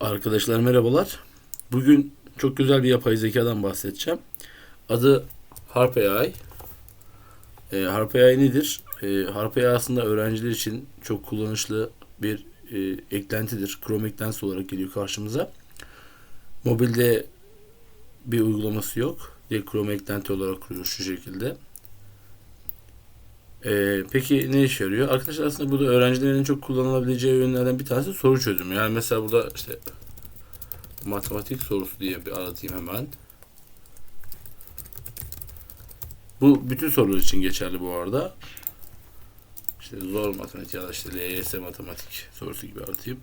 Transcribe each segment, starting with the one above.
Arkadaşlar merhabalar. Bugün çok güzel bir yapay zekadan bahsedeceğim. Adı Harp AI. E, Harp AI nedir? E, Harp AI aslında öğrenciler için çok kullanışlı bir e, eklentidir. Chrome eklentisi olarak geliyor karşımıza. Mobilde bir uygulaması yok. Direkt Chrome eklenti olarak kuruyor şu şekilde. Ee, peki ne işe yarıyor? Arkadaşlar aslında burada öğrencilerin en çok kullanılabileceği yönlerden bir tanesi soru çözümü. Yani mesela burada işte matematik sorusu diye bir aratayım hemen. Bu bütün sorular için geçerli bu arada. İşte zor matematik ya da işte LYS matematik sorusu gibi aratayım.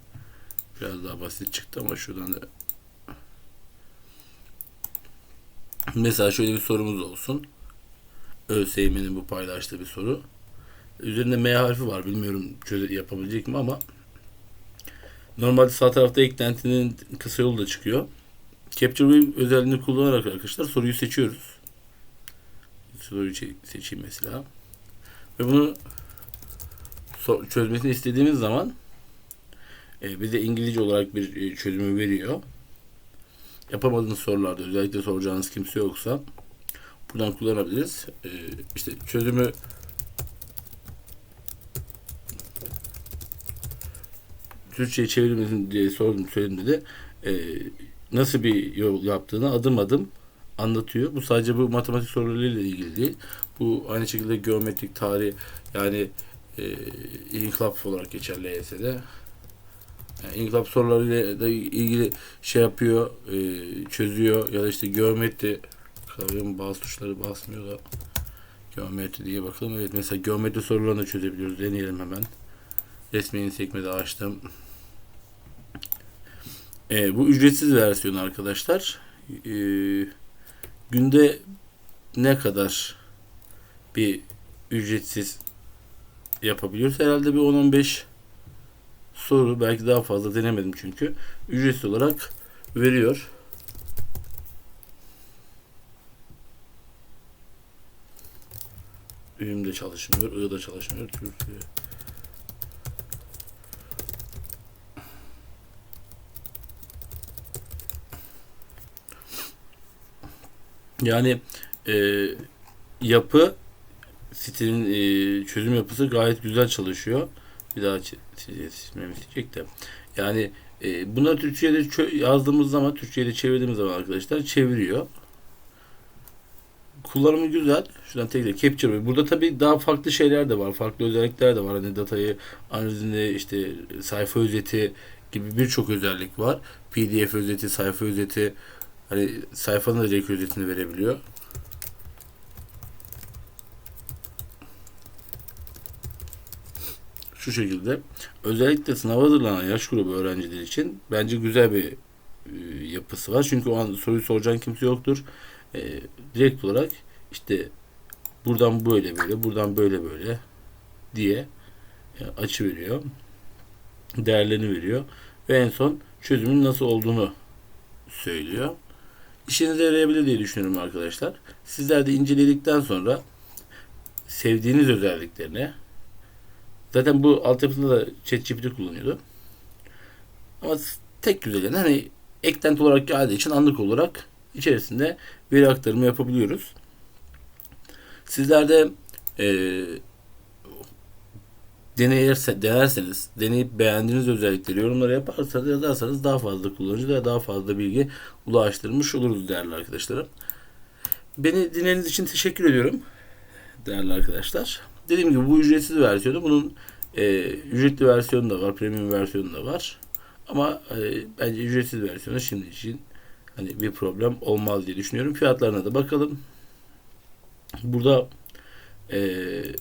Biraz daha basit çıktı ama şuradan da Mesela şöyle bir sorumuz olsun. ÖSYM'nin bu paylaştığı bir soru. Üzerinde M harfi var. Bilmiyorum çöze yapabilecek mi ama normalde sağ tarafta eklentinin kısa yolu da çıkıyor. Capture Wave özelliğini kullanarak arkadaşlar soruyu seçiyoruz. Soruyu seçeyim mesela. Ve bunu çözmesini istediğimiz zaman e, bize İngilizce olarak bir e, çözümü veriyor. Yapamadığınız sorularda özellikle soracağınız kimse yoksa buradan kullanabiliriz. E, işte çözümü Türkçe'ye çevirir diye sordum söyledim dedi. E, nasıl bir yol yaptığını adım adım anlatıyor. Bu sadece bu matematik sorularıyla ilgili değil. Bu aynı şekilde geometrik tarih yani e, inkılap olarak geçer LYS'de. Yani inkılap sorularıyla da ilgili şey yapıyor, e, çözüyor ya da işte geometri klavyenin bazı tuşları basmıyor da geometri diye bakalım. Evet mesela geometri sorularını çözebiliyoruz. Deneyelim hemen. Resmini sekmede açtım. E, bu ücretsiz versiyon arkadaşlar. E, günde ne kadar bir ücretsiz yapabiliyoruz? Herhalde bir 10-15 soru belki daha fazla denemedim çünkü ücretsiz olarak veriyor. Üm de çalışmıyor, I da çalışmıyor. Türkiye. Yani e, yapı sitenin e, çözüm yapısı gayet güzel çalışıyor. Bir daha çizmemi isteyecek de. Yani e, bunları Türkçe'de yazdığımız zaman, Türkçe'de çevirdiğimiz zaman arkadaşlar çeviriyor. Kullanımı güzel. Şuradan tekrar capture. Burada tabii daha farklı şeyler de var. Farklı özellikler de var. Hani datayı analizinde işte sayfa özeti gibi birçok özellik var. PDF özeti, sayfa özeti, Hani sayfanın da direkt özetini verebiliyor. Şu şekilde. Özellikle sınav hazırlanan yaş grubu öğrenciler için bence güzel bir e, yapısı var. Çünkü o an soruyu soracağın kimse yoktur. E, direkt olarak işte buradan böyle böyle, buradan böyle böyle diye e, açı veriyor. Değerlerini veriyor. Ve en son çözümün nasıl olduğunu söylüyor işinize yarayabilir diye düşünüyorum arkadaşlar. Sizler de inceledikten sonra sevdiğiniz özelliklerini zaten bu altyapısında da ChatGPT kullanıyordu. Ama tek güzel hani eklenti olarak geldiği için anlık olarak içerisinde veri aktarımı yapabiliyoruz. Sizler de e, deneyerse, denerseniz, deneyip beğendiğiniz özellikleri yorumlara yaparsanız yazarsanız daha fazla kullanıcı daha fazla bilgi ulaştırmış oluruz değerli arkadaşlarım. Beni dinlediğiniz için teşekkür ediyorum değerli arkadaşlar. Dediğim gibi bu ücretsiz versiyonu bunun e, ücretli versiyonu da var, premium versiyonu da var. Ama e, bence ücretsiz versiyonu şimdi için hani bir problem olmaz diye düşünüyorum. Fiyatlarına da bakalım. Burada eee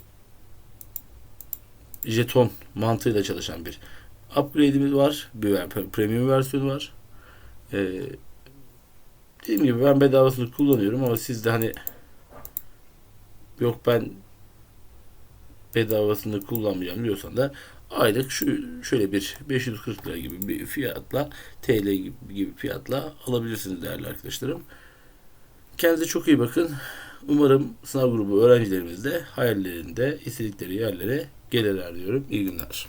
jeton mantığıyla çalışan bir upgrade'imiz var. Bir premium versiyonu var. Ee, dediğim gibi ben bedavasını kullanıyorum ama siz de hani yok ben bedavasını kullanmayacağım diyorsan da aylık şu şöyle bir 540 lira gibi bir fiyatla TL gibi, gibi fiyatla alabilirsiniz değerli arkadaşlarım. Kendinize çok iyi bakın. Umarım sınav grubu öğrencilerimiz de hayallerinde istedikleri yerlere gelirler diyorum. İyi günler.